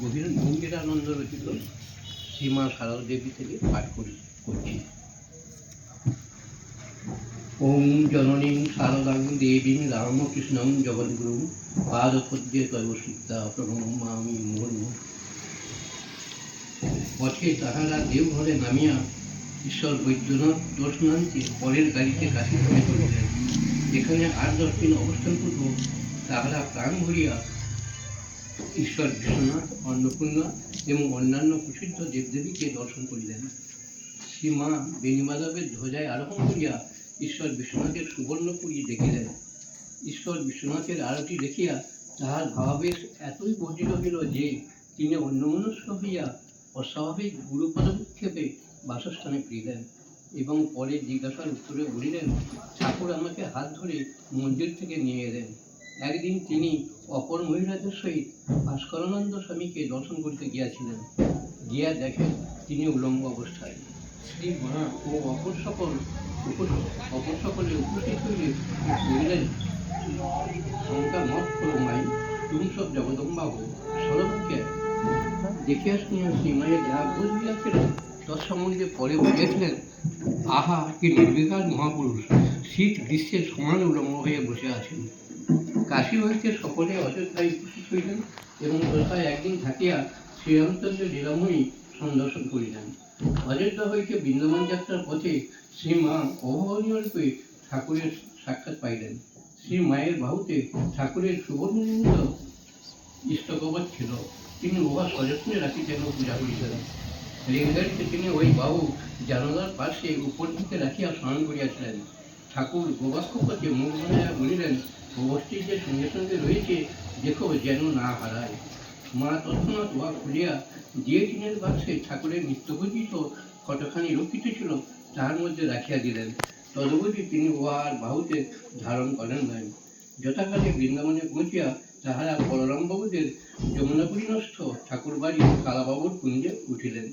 গভীর গম্ভীরানন্দ রচিত শ্রীমা সারদা দেবী থেকে পাঠ করি করছি। ওম জননীং শারদাং দেবীং রামকৃষ্ণং জগদ্গুরুং পাদপদ্যে তব সীতা প্রণমামি মুহুর্মুহ পথে তাহারা দেওঘরে নামিয়া ঈশ্বর বৈদ্যনাথ দর্শনান্তে পরের গাড়িতে কাশীধামে চলিলেন। এখানে আট দশ দিন অবস্থানপূর্বক তাহারা প্রাণ ভরিয়া ঈশ্বর বিশ্বনাথ, অন্নপূর্ণা এবং অন্যান্য প্রসিদ্ধ দেবদেবীকে দর্শন করিলেন। শ্রীমা বেণীমাধবের ধ্বজায় আরোহণ করিয়া ঈশ্বর বিশ্বনাথের সুবর্ণপুরী দেখিলেন। ঈশ্বর বিশ্বনাথের আরতি দেখিয়া তাহার ভাবাবেশ এতই বর্ধিত হইল যে, তিনি অন্যমনস্ক হইয়া অস্বাভাবিক গুরুপদক্ষেপে বাসস্থানে ফিরিলেন এবং পরে জিজ্ঞাসার উত্তরে বলিলেন, ঠাকুর আমাকে হাত ধরে মন্দির থেকে নিয়ে এলেন। একদিন তিনি অপর মহিলাদের সহিত ভাস্করানন্দ স্বামীকে দর্শন করতে গিয়াছিলেন। গিয়া দেখেন তিনি উলঙ্গ অবস্থায়। শ্রী মা ও অপর সকল অপর সকলে উপস্থিত হইলে বলিলেন, শঙ্কা মত করো মাই, তুমি সব জগদম্বাবু সরবকে দেখিয়া শুনিয়া শ্রীমায়ের যা হইয়াছিল? তৎসম্বন্ধে পরে বলিয়াছিলেন, আহা, কি নির্বিকার মহাপুরুষ, শীত গ্রীষ্মের সমান উলঙ্গ হয়ে বসে আছেন। কাশী হইতে সকলে অযোধ্যায় উপস্থিত হইলেন এবং যথায় একদিন থাকিয়া শ্রীরামচন্দ্র লীলাময়ী সন্দর্শন করিলেন। অযোধ্যা হইতে বৃন্দাবন যাত্রার পথে শ্রীমা অভাবনীয় রূপে ঠাকুরের সাক্ষাৎ পাইলেন। শ্রী মায়ের বাহুতে ঠাকুরের সুবর্ণিত ইষ্টকবচ ছিল। তিনি উহা সযত্নে রাখিতেন ও পূজা করিছিলেন রেলগাড়িতে তিনি ওই বাহু জানালার পাশে উপর দিকে রাখিয়া স্নান করিয়াছিলেন। ঠাকুর গোবাক্ষপথে মুখ বলিলেন যে সঙ্গে সঙ্গে রয়েছে, দেখো যেন না হারায়। মা তৎক্ষণাৎ উহা খুলিয়া যে টিনের বাক্সে ঠাকুরের নিত্যপূজিত কতখানি রক্ষিত ছিল, তাহার মধ্যে রাখিয়া দিলেন। তদবধি তিনি উহার বাহুতে ধারণ করেন নাই। যথাকালে বৃন্দাবনে পৌঁছিয়া তাহারা বলরামবাবুদের যমুনাপুরীনস্থ ঠাকুরবাড়ি কালাবাবুর কুঞ্জে উঠিলেন।